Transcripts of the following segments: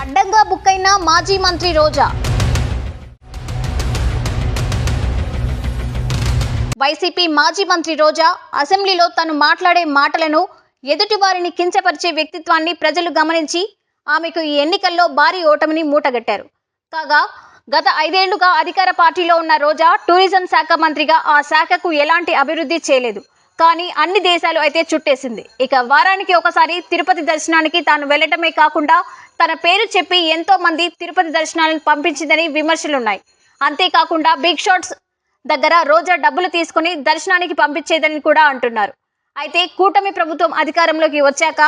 అడ్డంగా బుక్ అయిన మాజీ మంత్రి రోజా. వైసీపీ మాజీ మంత్రి రోజా అసెంబ్లీలో తను మాట్లాడే మాటలను ఎదుటి వారిని కించపరిచే వ్యక్తిత్వాన్ని ప్రజలు గమనించి ఆమెకు ఈ ఎన్నికల్లో భారీ ఓటమిని మూటగట్టారు. కాగా గత ఐదేళ్ళుగా అధికార పార్టీలో ఉన్న రోజా టూరిజం శాఖ మంత్రిగా ఆ శాఖకు ఎలాంటి అభివృద్ధి చేయలేదు. కానీ అన్ని దేశాలు అయితే చుట్టేసింది. ఇక వారానికి ఒకసారి తిరుపతి దర్శనానికి తాను వెళ్ళటమే కాకుండా తన పేరు చెప్పి ఎంతో మంది తిరుపతి దర్శనాలను పంపించిందని విమర్శలున్నాయి. అంతేకాకుండా బిగ్ షాట్స్ దగ్గర రోజా డబ్బులు తీసుకుని దర్శనానికి పంపించేదని కూడా అంటున్నారు. అయితే కూటమి ప్రభుత్వం అధికారంలోకి వచ్చాక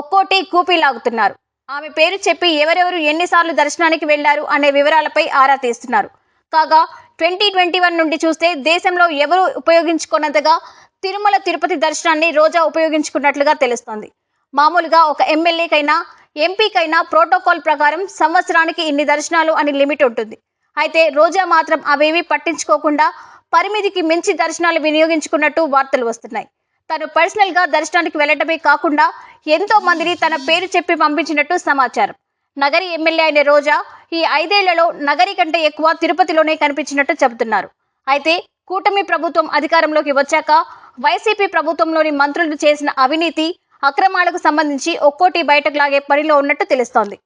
ఒక్కోటి కూపీ లాగుతున్నారు. ఆమె పేరు చెప్పి ఎవరెవరు ఎన్నిసార్లు దర్శనానికి వెళ్ళారు అనే వివరాలపై ఆరా తీస్తున్నారు. కాగా ట్వంటీ ట్వంటీ వన్ నుండి చూస్తే దేశంలో ఎవరు ఉపయోగించుకున్నంతగా తిరుమల తిరుపతి దర్శనాన్ని రోజా ఉపయోగించుకున్నట్లుగా తెలుస్తోంది. మామూలుగా ఒక ఎమ్మెల్యేకైనా ఎంపీకైనా ప్రోటోకాల్ ప్రకారం సంవత్సరానికి ఇన్ని దర్శనాలు అని లిమిట్ ఉంటుంది. అయితే రోజా మాత్రం అవేవి పట్టించుకోకుండా పరిమితికి మించి దర్శనాలు వినియోగించుకున్నట్టు వార్తలు వస్తున్నాయి. తను పర్సనల్గా దర్శనానికి వెళ్ళటమే కాకుండా ఎంతో మందిని తన పేరు చెప్పి పంపించినట్టు సమాచారం. నగరి ఎమ్మెల్యే అయిన రోజా ఈ ఐదేళ్ళలో నగరి కంటే ఎక్కువ తిరుపతిలోనే కనిపించినట్టు చెబుతున్నారు. అయితే కూటమి ప్రభుత్వం అధికారంలోకి వచ్చాక వైసీపీ ప్రభుత్వంలోని మంత్రులు చేసిన అవినీతి అక్రమాలకు సంబంధించి ఒక్కోటి బయటకు లాగే పనిలో ఉన్నట్టు తెలుస్తోంది.